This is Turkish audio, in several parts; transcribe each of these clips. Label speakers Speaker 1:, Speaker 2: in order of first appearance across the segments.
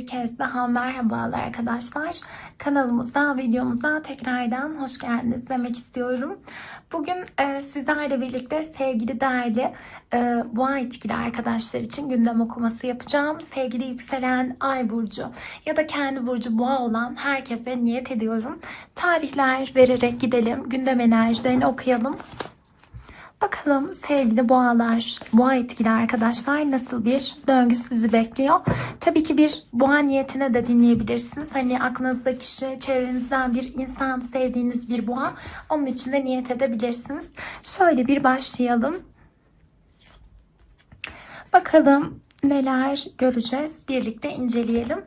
Speaker 1: Bir kez daha merhabalar arkadaşlar. Kanalımıza, videomuza tekrardan hoş geldiniz demek istiyorum. Bugün e, sizlerle birlikte sevgili değerli e, boğa etkili arkadaşlar için gündem okuması yapacağım. Sevgili yükselen ay burcu ya da kendi burcu boğa olan herkese niyet ediyorum. Tarihler vererek gidelim. Gündem enerjilerini okuyalım. Bakalım sevgili boğalar, boğa etkili arkadaşlar nasıl bir döngü sizi bekliyor? Tabii ki bir boğa niyetine de dinleyebilirsiniz. Hani aklınızda kişi, çevrenizden bir insan, sevdiğiniz bir boğa. Onun için de niyet edebilirsiniz. Şöyle bir başlayalım. Bakalım neler göreceğiz. Birlikte inceleyelim.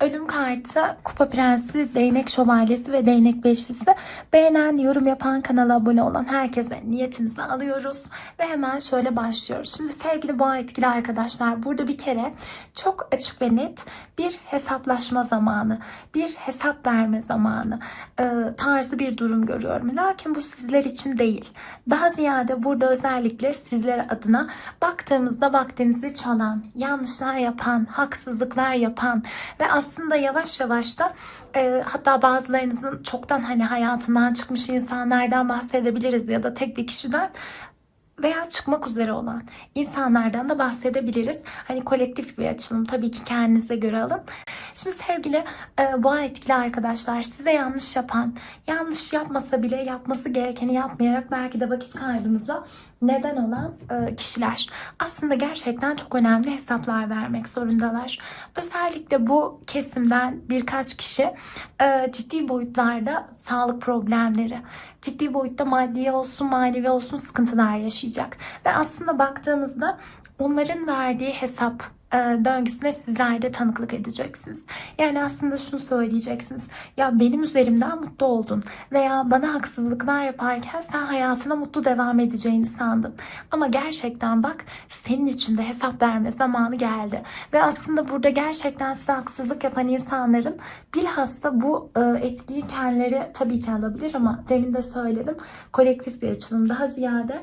Speaker 1: Ölüm kartı, kupa prensi, değnek şövalyesi ve değnek beşlisi. Beğenen, yorum yapan, kanala abone olan herkese niyetimizi alıyoruz. Ve hemen şöyle başlıyoruz. Şimdi sevgili boğa etkili arkadaşlar burada bir kere çok açık ve net bir hesaplaşma zamanı, bir hesap verme zamanı e, tarzı bir durum görüyorum. Lakin bu sizler için değil. Daha ziyade burada özellikle sizler adına baktığımızda vaktinizi çalan, yanlışlar yapan, haksızlıklar yapan ve aslında yavaş yavaş da e, hatta bazılarınızın çoktan hani hayatından çıkmış insanlardan bahsedebiliriz ya da tek bir kişiden veya çıkmak üzere olan insanlardan da bahsedebiliriz. Hani kolektif bir açılım tabii ki kendinize göre alın. Şimdi sevgili e, boğa etkili arkadaşlar size yanlış yapan, yanlış yapmasa bile yapması gerekeni yapmayarak belki de vakit kaybınıza neden olan e, kişiler aslında gerçekten çok önemli hesaplar vermek zorundalar. Özellikle bu kesimden birkaç kişi e, ciddi boyutlarda sağlık problemleri, ciddi boyutta maddi olsun manevi olsun sıkıntılar yaşayacak. Ve aslında baktığımızda onların verdiği hesap e, döngüsüne sizler de tanıklık edeceksiniz. Yani aslında şunu söyleyeceksiniz. Ya benim üzerimden mutlu oldun veya bana haksızlıklar yaparken sen hayatına mutlu devam edeceğini sandın. Ama gerçekten bak senin için de hesap verme zamanı geldi. Ve aslında burada gerçekten size haksızlık yapan insanların bilhassa bu e, etkiyi kendileri tabii ki alabilir ama demin de söyledim kolektif bir açılım daha ziyade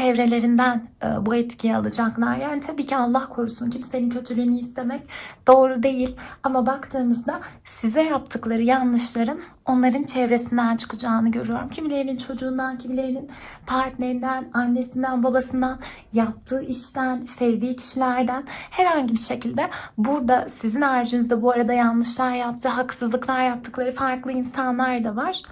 Speaker 1: çevrelerinden e, bu etkiyi alacaklar. Yani tabii ki Allah korusun kimsenin kötülüğünü istemek doğru değil. Ama baktığımızda size yaptıkları yanlışların onların çevresinden çıkacağını görüyorum. Kimilerinin çocuğundan, kimilerinin partnerinden, annesinden, babasından, yaptığı işten, sevdiği kişilerden herhangi bir şekilde burada sizin haricinde bu arada yanlışlar yaptığı, haksızlıklar yaptıkları farklı insanlar da var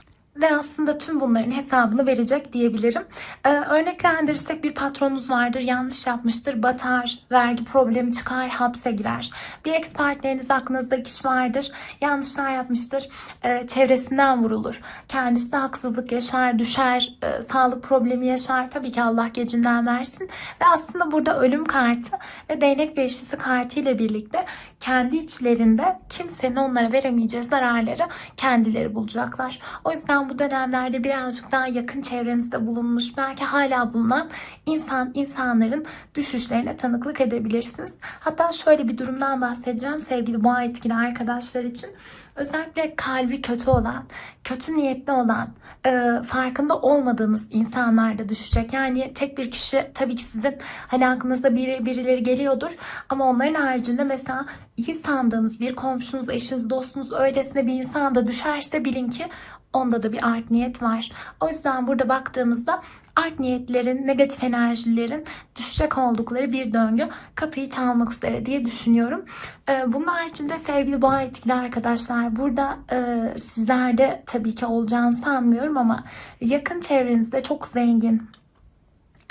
Speaker 1: ve aslında tüm bunların hesabını verecek diyebilirim. Ee, örneklendirirsek bir patronunuz vardır, yanlış yapmıştır, batar, vergi problemi çıkar, hapse girer. Bir ex partneriniz aklınızda kişi vardır, yanlışlar yapmıştır, e, çevresinden vurulur. Kendisi haksızlık yaşar, düşer, e, sağlık problemi yaşar. Tabii ki Allah gecinden versin. Ve aslında burada ölüm kartı ve değnek beşlisi kartı ile birlikte kendi içlerinde kimsenin onlara veremeyeceği zararları kendileri bulacaklar. O yüzden bu dönemlerde birazcık daha yakın çevrenizde bulunmuş, belki hala bulunan insan insanların düşüşlerine tanıklık edebilirsiniz. Hatta şöyle bir durumdan bahsedeceğim sevgili boğa etkili arkadaşlar için. Özellikle kalbi kötü olan, kötü niyetli olan, e, farkında olmadığınız insanlar da düşecek. Yani tek bir kişi tabii ki sizin hani aklınıza biri, birileri geliyordur ama onların haricinde mesela iyi sandığınız bir komşunuz, eşiniz, dostunuz öylesine bir insan da düşerse bilin ki onda da bir art niyet var. O yüzden burada baktığımızda art niyetlerin, negatif enerjilerin düşecek oldukları bir döngü kapıyı çalmak üzere diye düşünüyorum. Ee, bunun haricinde sevgili boğa etkili arkadaşlar burada e, sizlerde tabii ki olacağını sanmıyorum ama yakın çevrenizde çok zengin,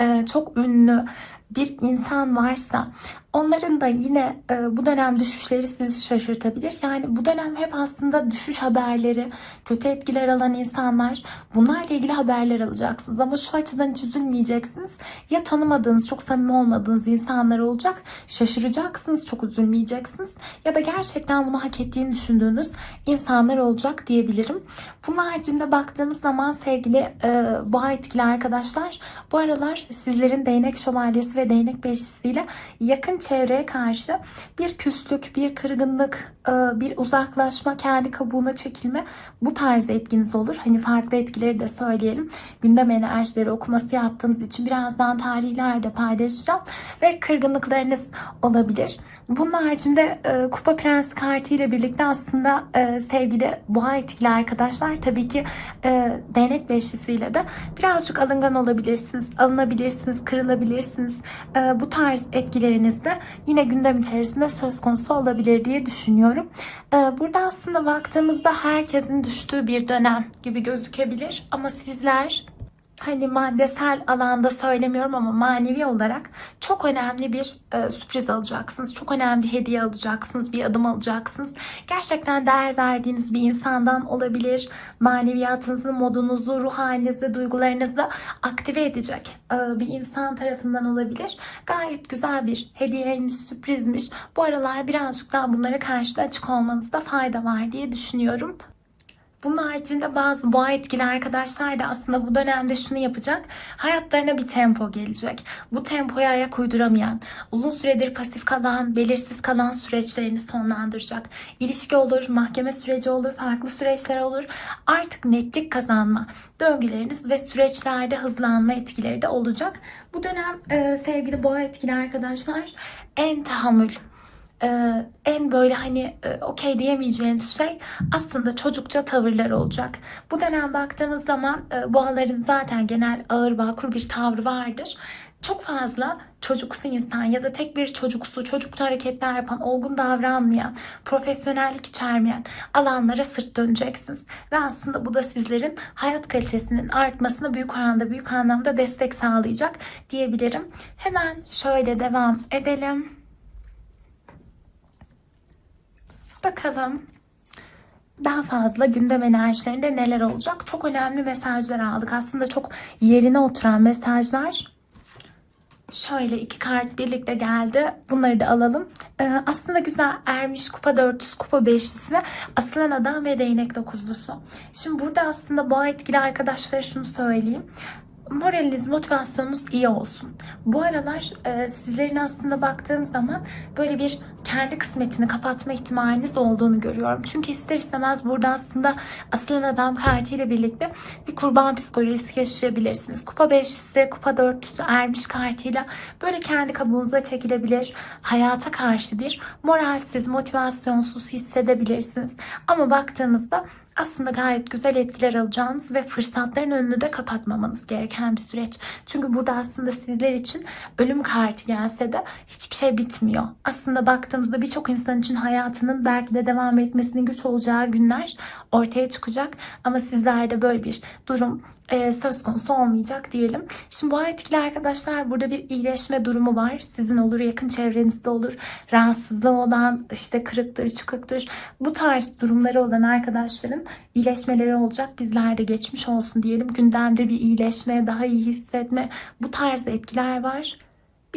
Speaker 1: e, çok ünlü bir insan varsa onların da yine e, bu dönem düşüşleri sizi şaşırtabilir. Yani bu dönem hep aslında düşüş haberleri, kötü etkiler alan insanlar bunlarla ilgili haberler alacaksınız. Ama şu açıdan hiç üzülmeyeceksiniz. Ya tanımadığınız, çok samimi olmadığınız insanlar olacak. Şaşıracaksınız, çok üzülmeyeceksiniz. Ya da gerçekten bunu hak ettiğini düşündüğünüz insanlar olacak diyebilirim. Bunun haricinde baktığımız zaman sevgili e, boğa etkili arkadaşlar bu aralar sizlerin değnek şövalyesi ve değnek beşlisiyle yakın çevreye karşı bir küslük, bir kırgınlık, e, bir uzaklaşma, kendi kabuğuna çekilme bu tarz etkiniz olur. Hani farklı etkileri de söyleyelim. Gündem enerjileri okuması yaptığımız için birazdan tarihler de paylaşacağım. Ve kırgınlıklarınız olabilir. Bunun haricinde e, Kupa Prens kartı ile birlikte aslında e, sevgili boğa etkili arkadaşlar tabii ki e, değnek beşlisiyle de birazcık alıngan olabilirsiniz, alınabilirsiniz, kırılabilirsiniz. E, bu tarz etkileriniz de yine gündem içerisinde söz konusu olabilir diye düşünüyorum. E, burada aslında baktığımızda herkesin düştüğü bir dönem gibi gözükebilir ama sizler hani maddesel alanda söylemiyorum ama manevi olarak çok önemli bir e, sürpriz alacaksınız. Çok önemli bir hediye alacaksınız, bir adım alacaksınız. Gerçekten değer verdiğiniz bir insandan olabilir. Maneviyatınızı, modunuzu, ruh halinizi, duygularınızı aktive edecek e, bir insan tarafından olabilir. Gayet güzel bir hediyeymiş, sürprizmiş. Bu aralar birazcık daha bunlara karşı da açık olmanızda fayda var diye düşünüyorum. Bunun haricinde bazı boğa etkili arkadaşlar da aslında bu dönemde şunu yapacak. Hayatlarına bir tempo gelecek. Bu tempoya ayak uyduramayan, uzun süredir pasif kalan, belirsiz kalan süreçlerini sonlandıracak. İlişki olur, mahkeme süreci olur, farklı süreçler olur. Artık netlik kazanma döngüleriniz ve süreçlerde hızlanma etkileri de olacak. Bu dönem e, sevgili boğa etkili arkadaşlar en tahammül, en böyle hani okey diyemeyeceğiniz şey aslında çocukça tavırlar olacak. Bu dönem baktığımız zaman e, boğaların zaten genel ağır bağkur bir tavrı vardır. Çok fazla çocuksu insan ya da tek bir çocuksu, çocukça hareketler yapan, olgun davranmayan, profesyonellik içermeyen alanlara sırt döneceksiniz. Ve aslında bu da sizlerin hayat kalitesinin artmasına büyük oranda, büyük anlamda destek sağlayacak diyebilirim. Hemen şöyle devam edelim. Bakalım daha fazla gündem enerjilerinde neler olacak? Çok önemli mesajlar aldık. Aslında çok yerine oturan mesajlar. Şöyle iki kart birlikte geldi. Bunları da alalım. Ee, aslında güzel ermiş kupa dörtlüsü, kupa beşlisi, asılan adam ve değnek dokuzlusu. Şimdi burada aslında boğa etkili arkadaşlara şunu söyleyeyim moraliniz, motivasyonunuz iyi olsun. Bu aralar e, sizlerin aslında baktığım zaman böyle bir kendi kısmetini kapatma ihtimaliniz olduğunu görüyorum. Çünkü ister istemez burada aslında asılan adam kartıyla birlikte bir kurban psikolojisi yaşayabilirsiniz. Kupa beşlisi, kupa dörtlüsü, ermiş kartıyla böyle kendi kabuğunuza çekilebilir. Hayata karşı bir moralsiz, motivasyonsuz hissedebilirsiniz. Ama baktığımızda aslında gayet güzel etkiler alacağınız ve fırsatların önünü de kapatmamanız gereken bir süreç. Çünkü burada aslında sizler için ölüm kartı gelse de hiçbir şey bitmiyor. Aslında baktığımızda birçok insan için hayatının belki de devam etmesinin güç olacağı günler ortaya çıkacak. Ama sizlerde böyle bir durum e, söz konusu olmayacak diyelim. Şimdi bu etkili arkadaşlar burada bir iyileşme durumu var. Sizin olur, yakın çevrenizde olur. Rahatsızlığı olan, işte kırıktır, çıkıktır. Bu tarz durumları olan arkadaşların iyileşmeleri olacak. Bizler de geçmiş olsun diyelim. Gündemde bir iyileşme, daha iyi hissetme bu tarz etkiler var.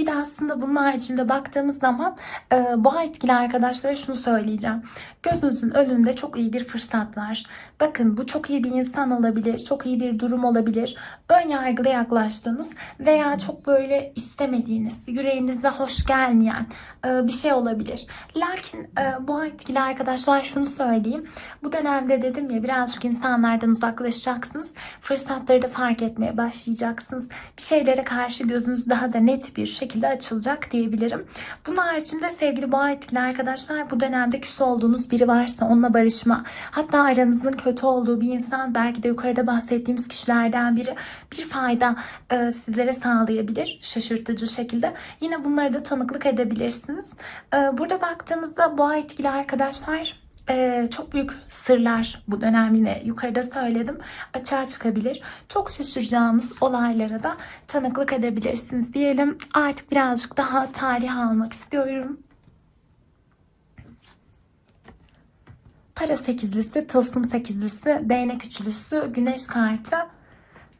Speaker 1: Bir de aslında bunun haricinde baktığımız zaman e, boğa etkili arkadaşlara şunu söyleyeceğim. Gözünüzün önünde çok iyi bir fırsat var. Bakın bu çok iyi bir insan olabilir, çok iyi bir durum olabilir. Ön yargılı yaklaştığınız veya çok böyle istemediğiniz, yüreğinize hoş gelmeyen e, bir şey olabilir. Lakin e, boğa etkili arkadaşlar şunu söyleyeyim. Bu dönemde dedim ya birazcık insanlardan uzaklaşacaksınız. Fırsatları da fark etmeye başlayacaksınız. Bir şeylere karşı gözünüz daha da net bir şekilde açılacak diyebilirim. Bunun haricinde sevgili boğa etkili arkadaşlar bu dönemde küs olduğunuz biri varsa onunla barışma hatta aranızın kötü olduğu bir insan belki de yukarıda bahsettiğimiz kişilerden biri bir fayda e, sizlere sağlayabilir şaşırtıcı şekilde. Yine bunları da tanıklık edebilirsiniz. E, burada baktığımızda boğa etkili arkadaşlar ee, çok büyük sırlar bu dönem yine yukarıda söyledim açığa çıkabilir. Çok şaşıracağınız olaylara da tanıklık edebilirsiniz diyelim. Artık birazcık daha tarih almak istiyorum. Para sekizlisi, tılsım sekizlisi, değnek üçlüsü, güneş kartı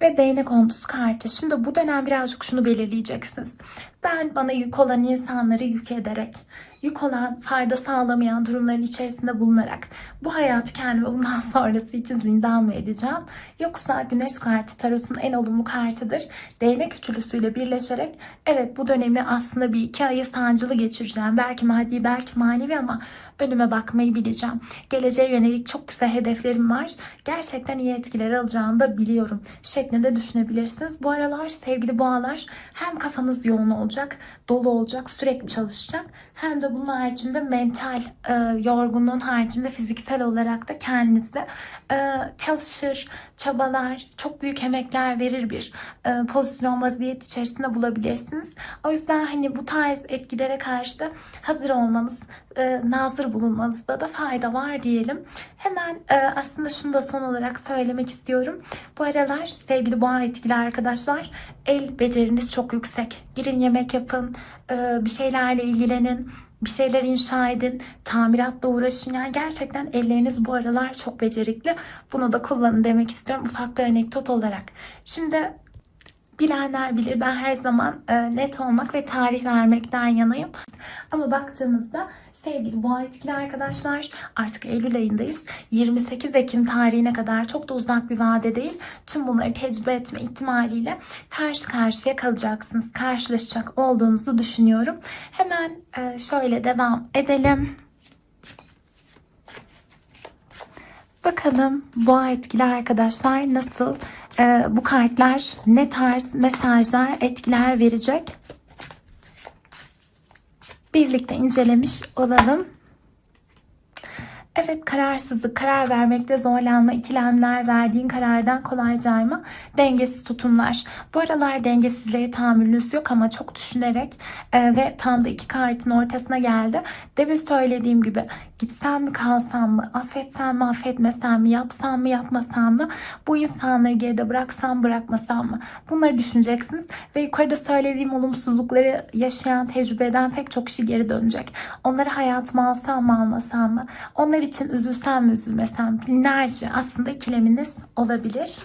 Speaker 1: ve değnek ondusu kartı. Şimdi bu dönem birazcık şunu belirleyeceksiniz. Ben bana yük olan insanları yük ederek yük olan, fayda sağlamayan durumların içerisinde bulunarak bu hayatı kendime bundan sonrası için zindan mı edeceğim? Yoksa güneş kartı tarotun en olumlu kartıdır. Değnek üçlüsüyle birleşerek evet bu dönemi aslında bir iki ayı sancılı geçireceğim. Belki maddi belki manevi ama önüme bakmayı bileceğim. Geleceğe yönelik çok güzel hedeflerim var. Gerçekten iyi etkiler alacağımı da biliyorum. Şeklinde düşünebilirsiniz. Bu aralar sevgili boğalar hem kafanız yoğun olacak, dolu olacak, sürekli çalışacak. Hem de bunun haricinde mental e, yorgunluğun haricinde fiziksel olarak da kendinize e, çalışır, çabalar, çok büyük emekler verir bir e, pozisyon vaziyet içerisinde bulabilirsiniz. O yüzden hani bu tarz etkilere karşı da hazır olmanız, e, nazır bulunmanızda da fayda var diyelim. Hemen e, aslında şunu da son olarak söylemek istiyorum. Bu aralar sevgili boğa etkili arkadaşlar el beceriniz çok yüksek. Girin yemek yapın, e, bir şeylerle ilgilenin bir şeyler inşa edin, tamiratla uğraşın. Yani gerçekten elleriniz bu aralar çok becerikli. Bunu da kullanın demek istiyorum ufak bir anekdot olarak. Şimdi bilenler bilir ben her zaman e, net olmak ve tarih vermekten yanayım. Ama baktığımızda sevgili boğa etkili arkadaşlar artık Eylül ayındayız. 28 Ekim tarihine kadar çok da uzak bir vade değil. Tüm bunları tecrübe etme ihtimaliyle karşı karşıya kalacaksınız. Karşılaşacak olduğunuzu düşünüyorum. Hemen e, şöyle devam edelim. Bakalım boğa etkili arkadaşlar nasıl e, bu kartlar ne tarz mesajlar etkiler verecek? Birlikte incelemiş olalım. Evet kararsızlık, karar vermekte zorlanma, ikilemler, verdiğin karardan kolay cayma, dengesiz tutumlar. Bu aralar dengesizliğe tahammülünüz yok ama çok düşünerek e, ve tam da iki kartın ortasına geldi. Demin söylediğim gibi gitsem mi kalsam mı, affetsem mi affetmesem mi, yapsam mı yapmasam mı, bu insanları geride bıraksam bırakmasam mı? Bunları düşüneceksiniz ve yukarıda söylediğim olumsuzlukları yaşayan, tecrübe eden pek çok kişi geri dönecek. Onları hayatıma alsam mı almasam mı? Onlar için üzülsem mi üzülmesem binlerce aslında ikileminiz olabilir.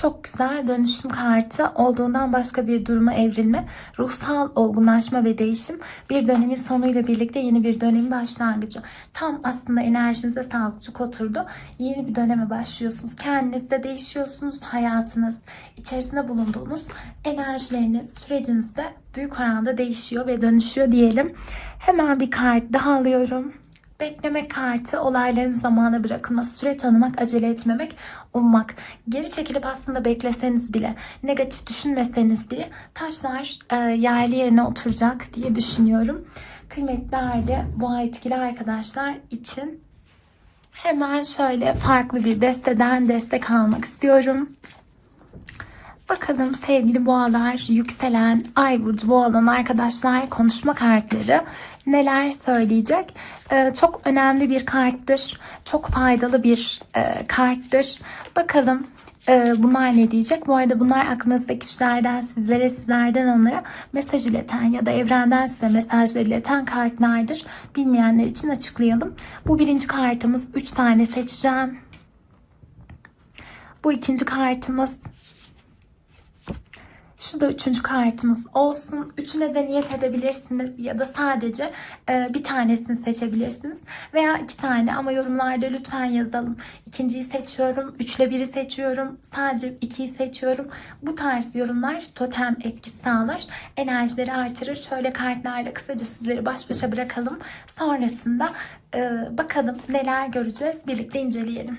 Speaker 1: Çok güzel dönüşüm kartı olduğundan başka bir duruma evrilme, ruhsal olgunlaşma ve değişim bir dönemin sonuyla birlikte yeni bir dönemin başlangıcı. Tam aslında enerjinize sağlıkçı oturdu. Yeni bir döneme başlıyorsunuz. Kendinizde değişiyorsunuz. Hayatınız, içerisinde bulunduğunuz enerjileriniz, sürecinizde büyük oranda değişiyor ve dönüşüyor diyelim. Hemen bir kart daha alıyorum. Bekleme kartı olayların zamana bırakılması, süre tanımak, acele etmemek, ummak. Geri çekilip aslında bekleseniz bile, negatif düşünmeseniz bile taşlar e, yerli yerine oturacak diye düşünüyorum. Kıymetli aile bu etkili arkadaşlar için hemen şöyle farklı bir desteden destek almak istiyorum. Bakalım sevgili boğalar, yükselen, ay burcu boğalan arkadaşlar konuşma kartları neler söyleyecek? Ee, çok önemli bir karttır. Çok faydalı bir e, karttır. Bakalım e, bunlar ne diyecek? Bu arada bunlar aklınızdaki kişilerden sizlere, sizlerden onlara mesaj ileten ya da evrenden size mesajlar ileten kartlardır. Bilmeyenler için açıklayalım. Bu birinci kartımız. Üç tane seçeceğim. Bu ikinci kartımız. Şu da üçüncü kartımız olsun. Üçüne de niyet edebilirsiniz ya da sadece e, bir tanesini seçebilirsiniz. Veya iki tane ama yorumlarda lütfen yazalım. İkinciyi seçiyorum, üçle biri seçiyorum, sadece ikiyi seçiyorum. Bu tarz yorumlar totem etkisi sağlar. Enerjileri artırır. Şöyle kartlarla kısaca sizleri baş başa bırakalım. Sonrasında e, bakalım neler göreceğiz. Birlikte inceleyelim.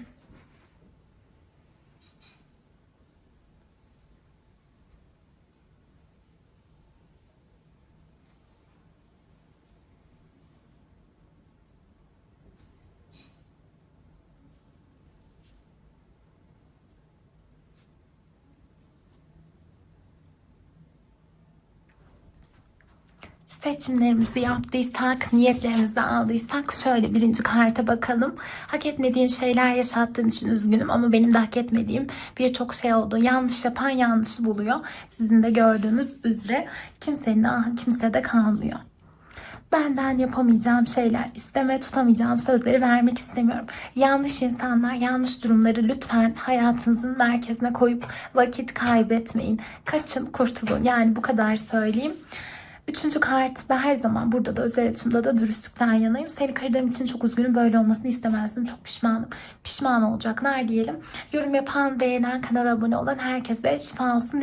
Speaker 1: Seçimlerimizi yaptıysak, niyetlerimizi aldıysak şöyle birinci karta bakalım. Hak etmediğin şeyler yaşattığım için üzgünüm ama benim de hak etmediğim birçok şey oldu. Yanlış yapan yanlışı buluyor. Sizin de gördüğünüz üzere kimsenin ahı kimsede kalmıyor. Benden yapamayacağım şeyler, isteme tutamayacağım sözleri vermek istemiyorum. Yanlış insanlar, yanlış durumları lütfen hayatınızın merkezine koyup vakit kaybetmeyin. Kaçın, kurtulun. Yani bu kadar söyleyeyim. Üçüncü kart ben her zaman burada da özel açımda da dürüstlükten yanayım. Seni kırdığım için çok üzgünüm. Böyle olmasını istemezdim. Çok pişmanım. Pişman olacaklar diyelim. Yorum yapan, beğenen, kanala abone olan herkese şifa olsun.